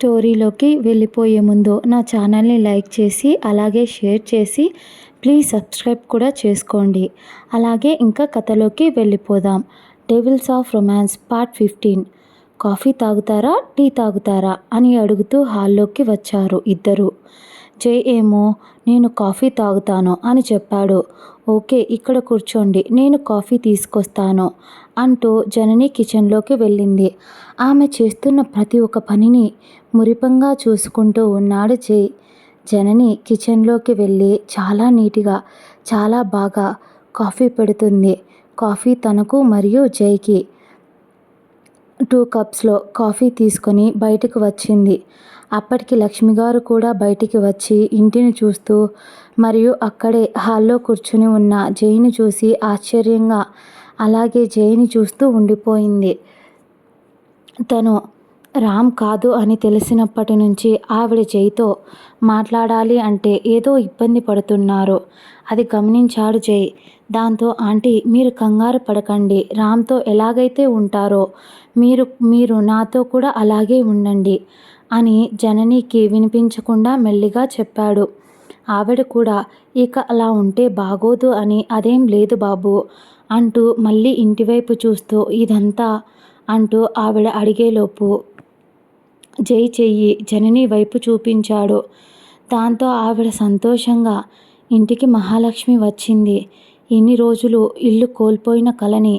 స్టోరీలోకి వెళ్ళిపోయే ముందు నా ఛానల్ని లైక్ చేసి అలాగే షేర్ చేసి ప్లీజ్ సబ్స్క్రైబ్ కూడా చేసుకోండి. అలాగే ఇంకా కథలోకి వెళ్ళిపోదాం. Devils of romance part fifteen. Coffee తాగుతారా? టీ తాగుతారా? అని అడుగుతూ హాల్లోకి వచ్చారు ఇద్దరు. జై ఏమో నేను కాఫీ తాగుతాను అని చెప్పాడు. ఓకే ఇక్కడ కూర్చోండి నేను కాఫీ తీసుకొస్తాను అంటూ జనని కిచెన్లోకి వెళ్ళింది. ఆమె చేస్తున్న ప్రతి ఒక్క పనిని మురిపంగా చూసుకుంటూ ఉన్నాడు జై జనని కిచెన్లోకి వెళ్ళి చాలా నీట్గా చాలా బాగా కాఫీ పెడుతుంది. కాఫీ తనకు మరియు జైకి. టూ కప్స్లో కాఫీ తీసుకొని బయటకు వచ్చింది. అప్పటికి లక్ష్మి గారు కూడా బయటికి వచ్చి ఇంటిని చూస్తూ మరియు అక్కడే హాల్లో కూర్చుని ఉన్న జైని చూసి ఆశ్చర్యంగా అలాగే జైని చూస్తూ ఉండిపోయింది. తను రామ్ కాదు అని తెలిసినప్పటి నుంచి ఆవిడ జైతో మాట్లాడాలి అంటే ఏదో ఇబ్బంది పడుతున్నారు. అది గమనించాడు జై. దాంతో ఆంటీ మీరు కంగారు పడకండి. రామ్తో ఎలాగైతే ఉంటారో మీరు మీరు నాతో కూడా అలాగే ఉండండి. అని జననికి వినిపించకుండా మెల్లిగా చెప్పాడు. ఆవిడ కూడా ఇక అలా ఉంటే బాగోదు అని అదేం లేదు బాబు అంటూ మళ్ళీ ఇంటివైపు చూస్తూ ఇదంతా అంటూ ఆవిడ అడిగేలోపు జై చెయ్యి జనని వైపు చూపించాడు. దాంతో ఆవిడ సంతోషంగా ఇంటికి మహాలక్ష్మి వచ్చింది. ఇన్ని రోజులు ఇల్లు కోల్పోయిన కలని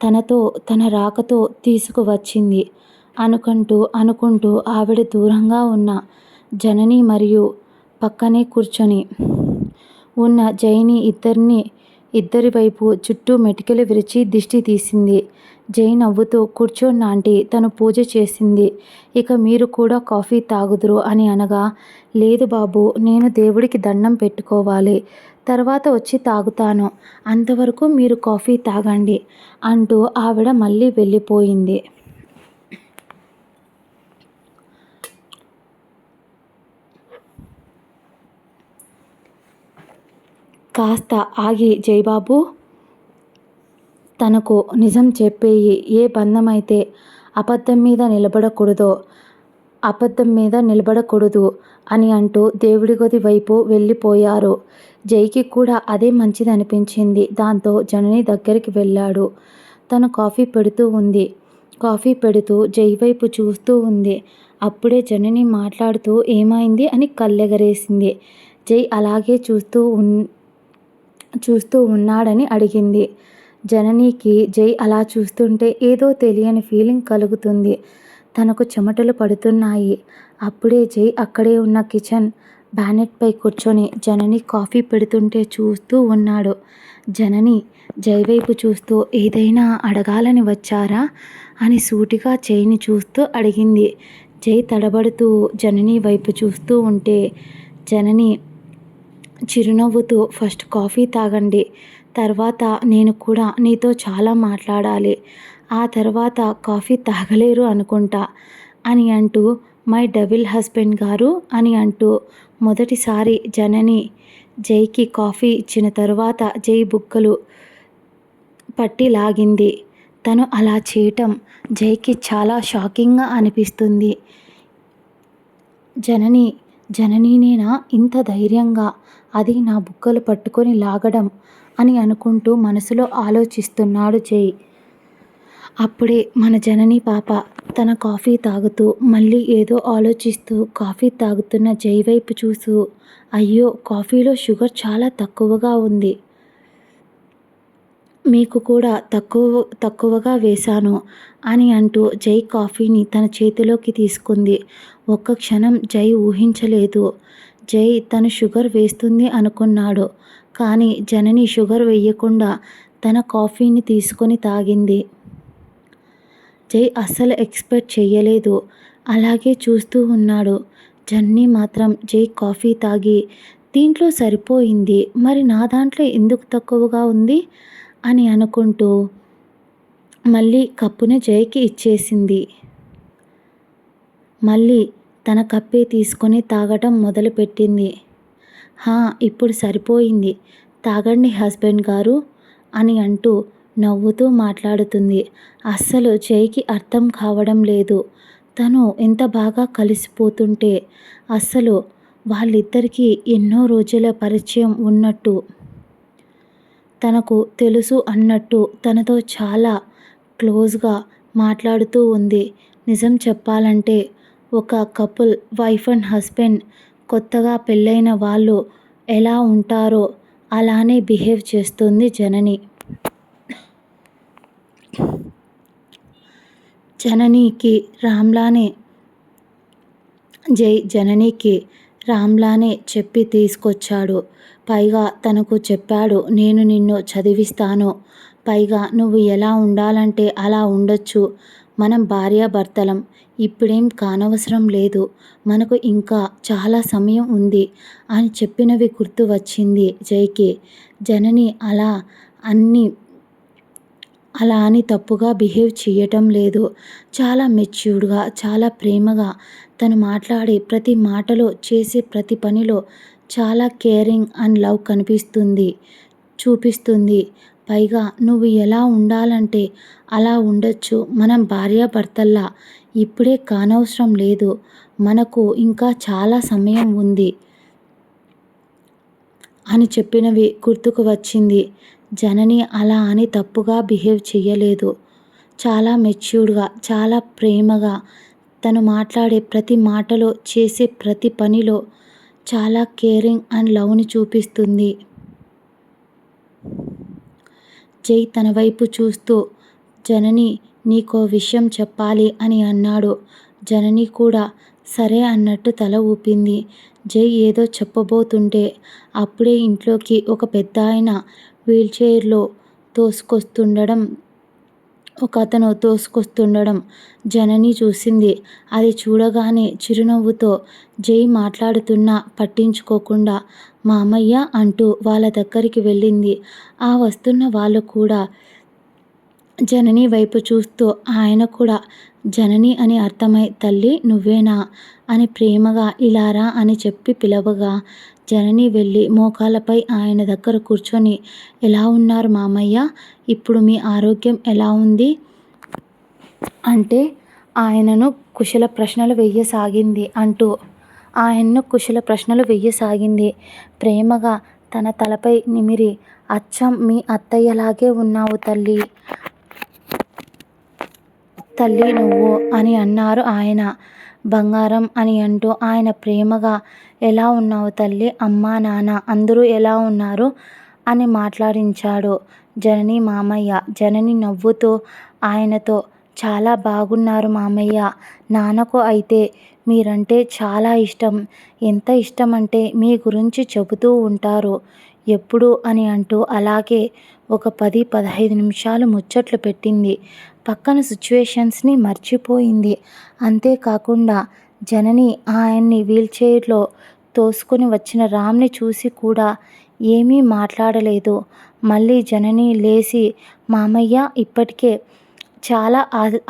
తనతో తన రాకతో తీసుకువచ్చింది. అనుకుంటూ అనుకుంటూ ఆవిడ దూరంగా ఉన్న జనని మరియు పక్కనే కూర్చొని ఉన్న జైని ఇద్దరిని ఇద్దరి వైపు చుట్టూ మెటికలు విరిచి దిష్టి తీసింది. జై నవ్వుతూ కూర్చోండి ఆంటీ తను పూజ చేసింది. ఇక మీరు కూడా కాఫీ తాగుదురు అని అనగా లేదు బాబు నేను దేవుడికి దండం పెట్టుకోవాలి. తర్వాత వచ్చి తాగుతాను. అంతవరకు మీరు కాఫీ తాగండి అంటూ ఆవిడ మళ్ళీ వెళ్ళిపోయింది. కాస్త ఆగి జయబాబు! తనకు నిజం చెప్పేయి ఏ బంధమైతే అబద్ధం మీద నిలబడకూడదో అబద్ధం మీద నిలబడకూడదు అని అంటూ దేవుడి గది వైపు వెళ్ళిపోయారు. జైకి కూడా అదే మంచిది అనిపించింది దాంతో జనని దగ్గరికి వెళ్ళాడు. తను కాఫీ పెడుతూ ఉంది. కాఫీ పెడుతూ జై వైపు చూస్తూ ఉంది. అప్పుడే జనని మాట్లాడుతూ ఏమైంది అని కళ్ళెగరేసింది. జై అలాగే చూస్తూ ఉన్ చూస్తూ ఉన్నాడని అడిగింది. జననీకి జై అలా చూస్తుంటే ఏదో తెలియని ఫీలింగ్ కలుగుతుంది. తనకు చెమటలు పడుతున్నాయి. అప్పుడే జై అక్కడే ఉన్న కిచెన్ బ్యానెట్పై కూర్చొని జనని కాఫీ పెడుతుంటే చూస్తూ ఉన్నాడు. జనని జై వైపు చూస్తూ ఏదైనా అడగాలని వచ్చారా? అని సూటిగా జైని చూస్తూ అడిగింది. జై తడబడుతూ జనని వైపు చూస్తూ ఉంటే జనని చిరునవ్వుతూ ఫస్ట్ కాఫీ తాగండి తర్వాత నేను కూడా నీతో చాలా మాట్లాడాలి ఆ తర్వాత కాఫీ తాగలేరు అనుకుంటా అని అంటూ మై డబుల్ హస్బెండ్ గారు అని అంటూ మొదటిసారి జనని జైకి కాఫీ ఇచ్చిన తరువాత జై బుక్కలు పట్టి లాగింది. తను అలా చేయటం జైకి చాలా షాకింగ్గా అనిపిస్తుంది. జనని జననీనేనా? ఇంత ధైర్యంగా? అది నా బుక్కలు పట్టుకొని లాగడం అని అనుకుంటూ మనసులో ఆలోచిస్తున్నాడు జై. అప్పుడే మన జనని పాప తన కాఫీ తాగుతూ మళ్ళీ ఏదో ఆలోచిస్తూ కాఫీ తాగుతున్న జై వైపు చూసు అయ్యో కాఫీలో షుగర్ చాలా తక్కువగా ఉంది. మీకు కూడా తక్కువ తక్కువగా వేశాను అని అంటూ జై కాఫీని తన చేతిలోకి తీసుకుంది. ఒక్క క్షణం జై ఊహించలేదు. జై తను షుగర్ వేస్తుంది అనుకున్నాడు. కానీ జనని షుగర్ వేయకుండా తన కాఫీని తీసుకొని తాగింది. జై అస్సలు ఎక్స్పెక్ట్ చేయలేదు అలాగే చూస్తూ ఉన్నాడు. జన్ని మాత్రం జై కాఫీ తాగి దీంట్లో సరిపోయింది. మరి నా దాంట్లో ఎందుకు తక్కువగా ఉంది? అని అనుకుంటూ మళ్ళీ కప్పును జైకి ఇచ్చేసింది. మళ్ళీ తన కప్పే తీసుకొని తాగటం మొదలుపెట్టింది. హా ఇప్పుడు సరిపోయింది. తాగండి హస్బెండ్ గారు అని అంటూ నవ్వుతూ మాట్లాడుతుంది. అస్సలు చేయికి అర్థం కావడం లేదు. తను ఎంత బాగా కలిసిపోతుంటే అస్సలు వాళ్ళిద్దరికీ ఎన్నో రోజుల పరిచయం ఉన్నట్టు తనకు తెలుసు అన్నట్టు తనతో చాలా క్లోజ్గా మాట్లాడుతూ ఉంది. నిజం చెప్పాలంటే ఒక కపుల్ వైఫ్ అండ్ హస్బెండ్ కొత్తగా పెళ్ళైన వాళ్ళు ఎలా ఉంటారో అలానే బిహేవ్ చేస్తుంది జనని. జననికి రామ్లానే జై జననికి రామ్లానే చెప్పి తీసుకొచ్చాడు. పైగా తనకు చెప్పాడు నేను నిన్ను చదివిస్తాను. పైగా నువ్వు ఎలా ఉండాలంటే అలా ఉండొచ్చు. మనం భార్యాభర్తలం. ఇప్పుడేం కానవసరం లేదు. మనకు ఇంకా చాలా సమయం ఉంది అని చెప్పినవి గుర్తు వచ్చింది జైకి. జనని అలా అన్ని అలా అని తప్పుగా బిహేవ్ చేయటం లేదు. చాలా మెచ్యూర్డ్గా చాలా ప్రేమగా తను మాట్లాడే ప్రతి మాటలో చేసే ప్రతి పనిలో చాలా కేరింగ్ అండ్ లవ్ కనిపిస్తుంది చూపిస్తుంది. పైగా నువ్వు ఎలా ఉండాలంటే అలా ఉండొచ్చు. మనం భార్యాభర్తల్లా ఇప్పుడే కానవసరం లేదు. మనకు ఇంకా చాలా సమయం ఉంది అని చెప్పినవి గుర్తుకు వచ్చింది. జనని అలా అని తప్పుగా బిహేవ్ చేయలేదు చాలా మెచ్యూర్డ్గా చాలా ప్రేమగా తను మాట్లాడే ప్రతి మాటలో చేసే ప్రతి పనిలో చాలా కేరింగ్ అండ్ లవ్ని చూపిస్తుంది. జై తన వైపు చూస్తూ జనని నీకో విషయం చెప్పాలి అని అన్నాడు. జనని కూడా సరే అన్నట్టు తల ఊపింది. జై ఏదో చెప్పబోతుంటే అప్పుడే ఇంట్లోకి ఒక పెద్ద ఆయన వీల్చైర్లో తోసుకొస్తుండడం ఒక అతను తోసుకొస్తుండడం జనని చూసింది. అది చూడగానే చిరునవ్వుతో జై మాట్లాడుతున్నా పట్టించుకోకుండా మామయ్య అంటూ వాళ్ళ దగ్గరికి వెళ్ళింది. ఆ వస్తున్న వాళ్ళు కూడా జనని వైపు చూస్తూ ఆయన కూడా జనని అని అర్థమై తల్లి నువ్వేనా అని ప్రేమగా ఇలారా అని చెప్పి పిలవగా జనని వెళ్ళి మోకాలపై ఆయన దగ్గర కూర్చొని ఎలా ఉన్నారు మామయ్య? ఇప్పుడు మీ ఆరోగ్యం ఎలా ఉంది అంటే ఆయనను కుశల ప్రశ్నలు వెయ్యసాగింది అంటూ ఆయన్ను కుశల ప్రశ్నలు వెయ్యసాగింది ప్రేమగా తన తలపై నిమిరి అచ్చం మీ అత్తయ్యలాగే ఉన్నావు తల్లి. తల్లి నువ్వు అని అన్నారు ఆయన. బంగారం అని అంటూ ఆయన ప్రేమగా ఎలా ఉన్నావు తల్లి? అమ్మా నాన్న అందరూ ఎలా ఉన్నారు? అని మాట్లాడించాడు జనని మామయ్య. జనని నవ్వుతూ ఆయనతో చాలా బాగున్నారు మామయ్య. నాన్నకు అయితే మీరంటే చాలా ఇష్టం. ఎంత ఇష్టం అంటే మీ గురించి చెబుతూ ఉంటారు. ఎప్పుడు అని అంటూ అలాగే ఒక పది పదహైదు నిమిషాలు ముచ్చట్లు పెట్టింది. పక్కన సిచ్యువేషన్స్ని మర్చిపోయింది. అంతేకాకుండా జనని ఆయన్ని వీల్చైర్లో తోసుకొని వచ్చిన రామ్ని చూసి కూడా ఏమీ మాట్లాడలేదు. మళ్ళీ జనని లేచి మామయ్య ఇప్పటికే చాలా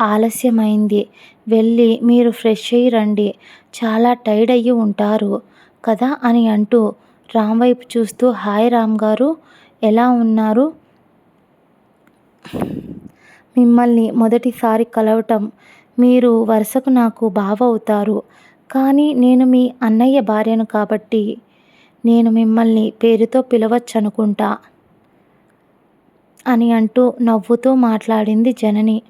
ఆలస్యమైంది. వెళ్ళి మీరు ఫ్రెష్ అయ్యి రండి. చాలా టైర్డ్ అయ్యి ఉంటారు కదా అని అంటూ రామ్ వైపు చూస్తూ హాయ్ రామ్ గారు ఎలా ఉన్నారు? మిమ్మల్ని మొదటిసారి కలవటం మీరు వరుసకు నాకు బావ అవుతారు. కానీ నేను మీ అన్నయ్య భార్యను కాబట్టి నేను మిమ్మల్ని పేరుతో పిలవచ్చనుకుంటా అని అంటూ నవ్వుతూ మాట్లాడింది జనని.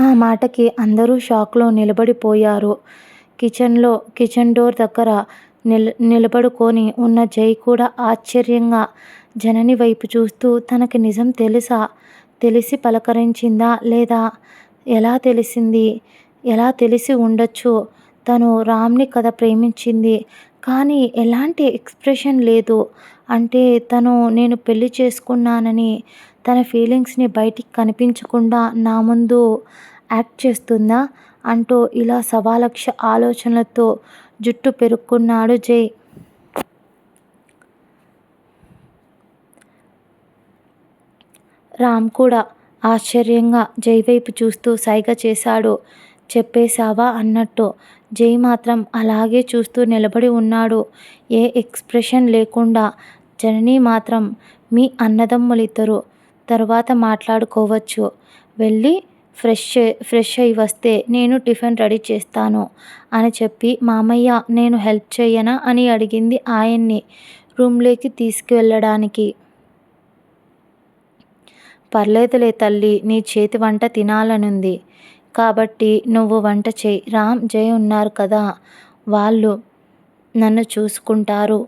ఆ మాటకి అందరూ షాక్లో నిలబడిపోయారు. కిచెన్లో కిచెన్ డోర్ దగ్గర నిల నిలబడుకొని ఉన్న జై కూడా ఆశ్చర్యంగా జనని వైపు చూస్తూ తనకి నిజం తెలుసా? తెలిసి పలకరించిందా లేదా? ఎలా తెలిసింది? ఎలా తెలిసి ఉండొచ్చు? తను రామ్ని కథ ప్రేమించింది. కానీ ఎలాంటి ఎక్స్ప్రెషన్ లేదు. అంటే తను నేను పెళ్ళి చేసుకున్నానని తన ఫీలింగ్స్ని బయటికి కనిపించకుండా నా ముందు యాక్ట్ చేస్తుందా? అంటూ ఇలా సవాలక్ష ఆలోచనలతో జుట్టు పెరుక్కున్నాడు జై. రామ్ కూడా ఆశ్చర్యంగా జై వైపు చూస్తూ సైగ చేశాడు. చెప్పేశావా అన్నట్టు జై మాత్రం అలాగే చూస్తూ నిలబడి ఉన్నాడు. ఏ ఎక్స్ప్రెషన్ లేకుండా జనని మాత్రం మీ అన్నదమ్ములిద్దరూ తర్వాత మాట్లాడుకోవచ్చు. వెళ్ళి ఫ్రెష్ ఫ్రెష్ అయి వస్తే నేను టిఫిన్ రెడీ చేస్తాను అని చెప్పి మామయ్య నేను హెల్ప్ చేయనా? అని అడిగింది ఆయన్ని రూమ్లోకి తీసుకువెళ్ళడానికి. పర్లేదులే తల్లి నీ చేతి వంట తినాలనుంది. కాబట్టి నువ్వు వంట చేయి. రామ్ జయ ఉన్నారు కదా. వాళ్ళు నన్ను చూసుకుంటారు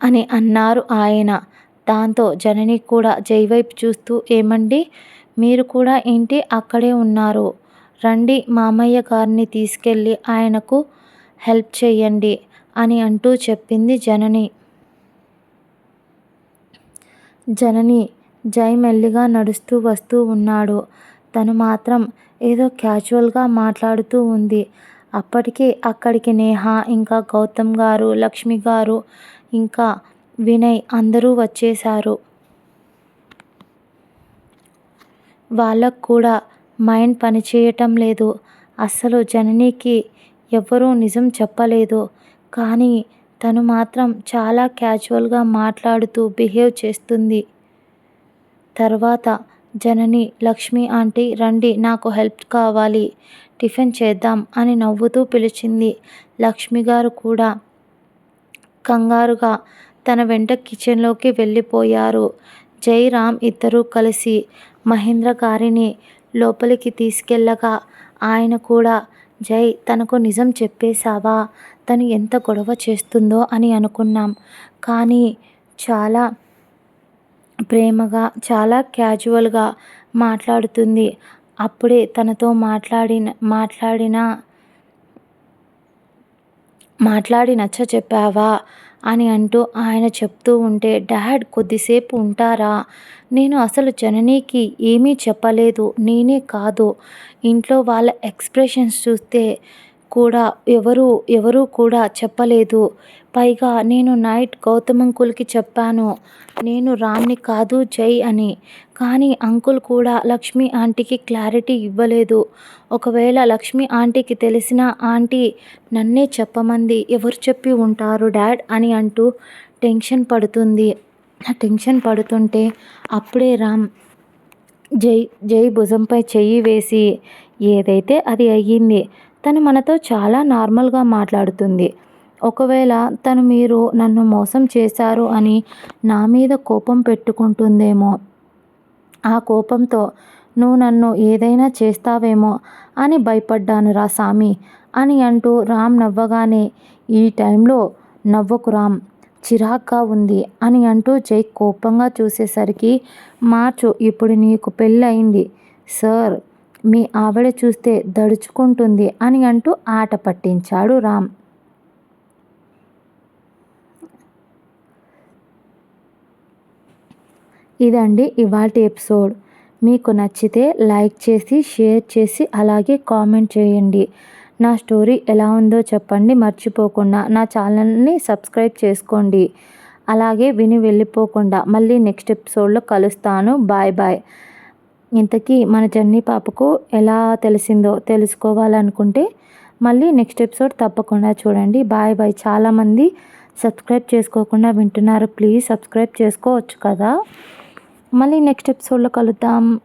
అని అన్నారు ఆయన. దాంతో జనని కూడా జై వైపు చూస్తూ ఏమండి? మీరు కూడా ఏంటి అక్కడే ఉన్నారు? రండి మామయ్య గారిని తీసుకెళ్ళి ఆయనకు హెల్ప్ చేయండి అని అంటూ చెప్పింది జనని. జనని జై మెల్లిగా నడుస్తూ వస్తూ ఉన్నాడు. తను మాత్రం ఏదో క్యాజువల్గా మాట్లాడుతూ ఉంది. అప్పటికే అక్కడికి నేహ ఇంకా గౌతమ్ గారు లక్ష్మి గారు ఇంకా వినయ్ అందరూ వచ్చేశారు. వాళ్ళకు కూడా మైండ్ పనిచేయటం లేదు. అస్సలు జననీకి ఎవ్వరూ నిజం చెప్పలేదు. కానీ తను మాత్రం చాలా క్యాజువల్గా మాట్లాడుతూ బిహేవ్ చేస్తుంది. తర్వాత జనని లక్ష్మి ఆంటీ రండి నాకు హెల్ప్ కావాలి. టిఫిన్ చేద్దాం అని నవ్వుతూ పిలిచింది. లక్ష్మి గారు కూడా కంగారుగా తన వెంట కిచెన్లోకి వెళ్ళిపోయారు. జైరామ్ ఇద్దరూ కలిసి మహేంద్ర గారిని లోపలికి తీసుకెళ్ళగా ఆయన కూడా జై తనకు నిజం చెప్పేశావా? తను ఎంత గొడవ చేస్తుందో అని అనుకున్నాం. కానీ చాలా ప్రేమగా చాలా క్యాజువల్గా మాట్లాడుతుంది. అప్పుడే తనతో మాట్లాడిన మాట్లాడిన మాట్లాడి నచ్చ చెప్పావా? అని అంటూ ఆయన చెప్తూ ఉంటే డాడ్ కొద్దిసేపు ఉంటారా? నేను అసలు జననీకి ఏమీ చెప్పలేదు నేనే కాదు. ఇంట్లో వాళ్ళ ఎక్స్ప్రెషన్స్ చూస్తే కూడా ఎవరు ఎవరూ కూడా చెప్పలేదు. పైగా నేను నైట్ గౌతమ్ అంకుల్కి చెప్పాను నేను రామ్ని కాదు జై అని. కానీ అంకుల్ కూడా లక్ష్మి ఆంటీకి క్లారిటీ ఇవ్వలేదు. ఒకవేళ లక్ష్మి ఆంటీకి తెలిసిన ఆంటీ నన్నే చెప్పమంది ఎవరు చెప్పి ఉంటారు డాడ్ అని అంటూ టెన్షన్ పడుతుంది. టెన్షన్ పడుతుంటే అప్పుడే రామ్ జై జై భుజంపై చెయ్యి వేసి ఏదైతే అది అయ్యింది తను మనతో చాలా నార్మల్గా మాట్లాడుతుంది. ఒకవేళ తను మీరు నన్ను మోసం చేశారు అని నా మీద కోపం పెట్టుకుంటుందేమో ఆ కోపంతో నువ్వు నన్ను ఏదైనా చేస్తావేమో అని భయపడ్డాను రా సామి అని అంటూ రామ్ నవ్వగానే ఈ టైంలో నవ్వకు రామ్ చిరాగ్గా ఉంది అని అంటూ జై కోపంగా చూసేసరికి మార్చు ఇప్పుడు నీకు పెళ్ళయింది సార్ మీ ఆవిడ చూస్తే దడుచుకుంటుంది అని అంటూ ఆట పట్టించాడు రామ్. ఇదండి ఇవాటి ఎపిసోడ్. మీకు నచ్చితే లైక్ చేసి షేర్ చేసి అలాగే కామెంట్ చేయండి. నా స్టోరీ ఎలా ఉందో చెప్పండి. మర్చిపోకుండా నా ఛానల్ని సబ్స్క్రైబ్ చేసుకోండి. అలాగే విని వెళ్ళిపోకుండా మళ్ళీ నెక్స్ట్ ఎపిసోడ్లో కలుస్తాను. Bye bye. ఇంతకీ మన జర్నీ పాపకు ఎలా తెలిసిందో తెలుసుకోవాలనుకుంటే మళ్ళీ నెక్స్ట్ ఎపిసోడ్ తప్పకుండా చూడండి. Bye bye. చాలామంది సబ్స్క్రైబ్ చేసుకోకుండా వింటున్నారు. ప్లీజ్ సబ్స్క్రైబ్ చేసుకోవచ్చు కదా. మళ్ళీ నెక్స్ట్ ఎపిసోడ్లో కలుద్దాం.